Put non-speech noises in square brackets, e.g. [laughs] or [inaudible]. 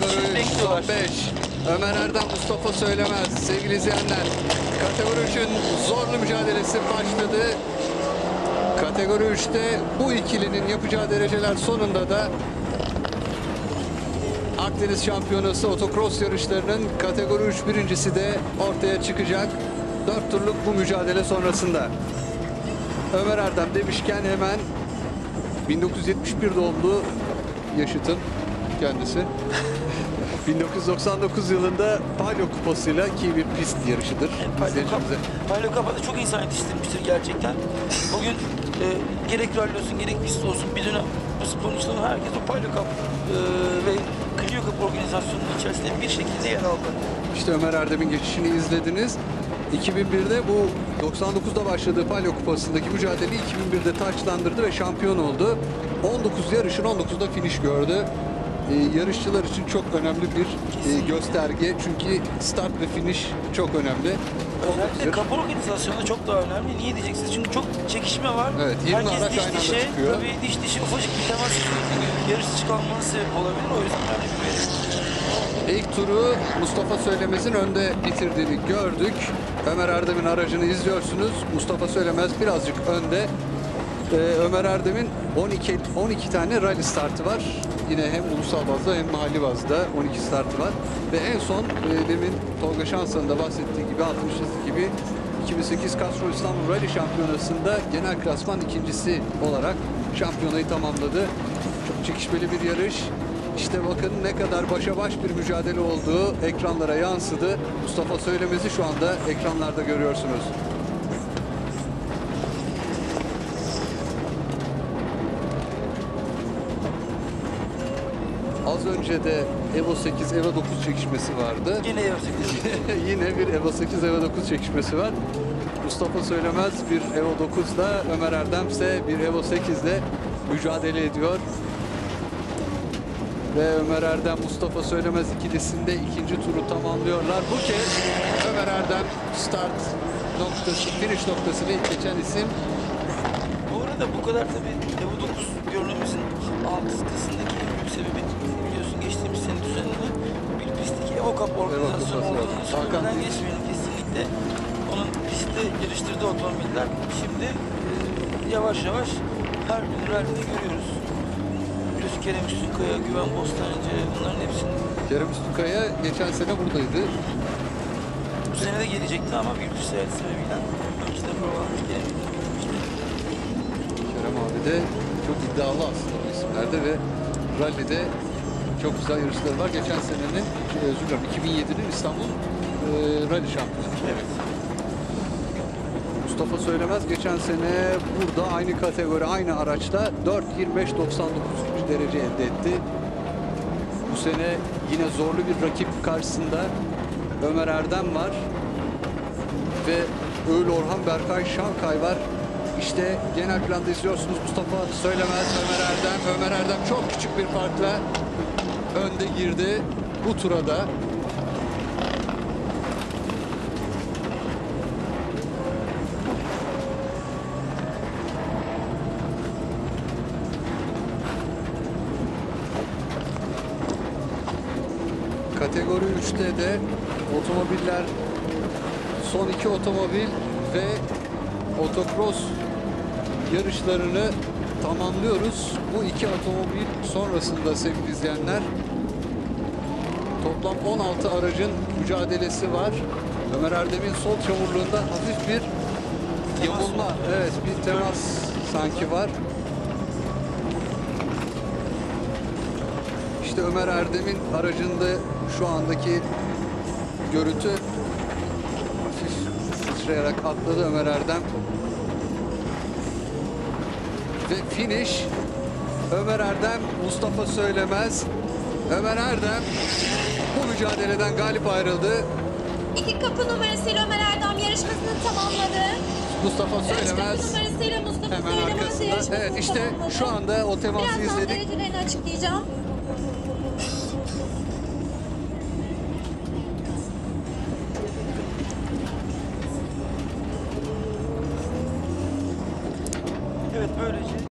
Kategori 3 bekliyorlar. son 5. Ömer Erdem, Mustafa Söylemez. Sevgili izleyenler, kategori 3'ün zorlu mücadelesi başladı. Kategori 3'te bu ikilinin yapacağı dereceler sonunda da Akdeniz Şampiyonası otokros yarışlarının kategori 3 birincisi de ortaya çıkacak. 4 turluk bu mücadele sonrasında. Ömer Erdem demişken hemen 1971 doğumlu yaşıtın kendisi. [laughs] 1999 yılında Palio Kupası'yla ki bir pist yarışıdır. izleyicimize. Palio Kapa'da çok insan yetiştirmiştir gerçekten. Bugün e, gerek rally olsun gerek pist olsun bir dönem bu sporcuların herkes o Palio Cup e, ve Clio Cup organizasyonunun içerisinde bir şekilde yer aldı. İşte Ömer Erdem'in geçişini izlediniz. 2001'de bu 99'da başladığı Palio Kupası'ndaki mücadeleyi 2001'de taçlandırdı ve şampiyon oldu. 19 yarışın 19'da finish gördü. Ee, yarışçılar için çok önemli bir e, gösterge. Çünkü start ve finish çok önemli. 19 Özellikle yarış. kap organizasyonu çok daha önemli. Niye diyeceksiniz? Çünkü çok çekişme var. Evet, 20 Herkes araç diş aynı anda dişe, çıkıyor. tabii diş dişe ufacık bir temas yarış çıkarmanın sebep olabilir. O yüzden önemli bir veri. İlk turu Mustafa Söylemez'in önde bitirdiğini gördük. Ömer Erdem'in aracını izliyorsunuz. Mustafa Söylemez birazcık önde. Ee, Ömer Erdem'in 12 12 tane rally startı var. Yine hem ulusal bazda hem mahalli bazda 12 startı var. Ve en son e, demin Tolga Şansan'ın da bahsettiği gibi 60 gibi 2008 Castro İstanbul Rally Şampiyonası'nda genel klasman ikincisi olarak şampiyonayı tamamladı. Çok çekişmeli bir yarış. İşte bakın ne kadar başa baş bir mücadele olduğu ekranlara yansıdı. Mustafa Söylemez'i şu anda ekranlarda görüyorsunuz. Az önce de Evo 8, Evo 9 çekişmesi vardı. Yine yapacak. [laughs] Yine bir Evo 8, Evo 9 çekişmesi var. Mustafa Söylemez bir Evo 9'da, Ömer Erdem ise bir Evo 8'de mücadele ediyor. Ve Ömer Erdem, Mustafa Söylemez ikilisinde ikinci turu tamamlıyorlar. Bu kez Ömer Erdem start noktası, finish noktasını ilk geçen isim. Bu arada bu kadar tabii Evo 9 görünümüzün alt kısmındaki organizasyonu var. olduğunu söylemeden geçmeyelim kesinlikle. Onun pistte yarıştırdığı otomobiller şimdi e, yavaş yavaş her gün rallide görüyoruz. Biliyorsun Kerem Üstünkaya, Güven Bostancı bunların hepsini Kerem Üstünkaya geçen sene buradaydı. bu sene de gelecekti ama bir yurt seyahati sebebiyle önceden programlamış gelemedi. Kerem abi de çok iddialı aslında bu isimlerde ve rallide çok güzel yarışları var. Geçen senenin, özür dilerim 2007'nin İstanbul e, Rally Şampiyonu. Evet. Mustafa Söylemez geçen sene burada aynı kategori, aynı araçla 4.25.99 derece elde etti. Bu sene yine zorlu bir rakip karşısında Ömer Erdem var ve Öğül Orhan Berkay Şankay var. İşte genel planda izliyorsunuz Mustafa Söylemez, Ömer Erdem. Ömer Erdem çok küçük bir farkla önde girdi bu tura da. Kategori 3'te de otomobiller son iki otomobil ve otokros yarışlarını tamamlıyoruz. Bu iki otomobil sonrasında sevgili izleyenler toplam 16 aracın mücadelesi var. Ömer Erdem'in sol çamurluğunda hafif bir yamulma, evet bir temas sanki var. İşte Ömer Erdem'in aracında şu andaki görüntü hafif sıçrayarak atladı Ömer Erdem. Ve finish Ömer Erdem, Mustafa Söylemez. Ömer Erdem bu mücadeleden galip ayrıldı. İki kapı numarasıyla Ömer Erdem yarışmasını tamamladı. Mustafa Üç kapı Söylemez numarasıyla Mustafa hemen Söylemez arkasında. yarışmasını Evet işte tamamladı. şu anda o teması Birazdan izledik. derecelerini açıklayacağım. Evet öylece.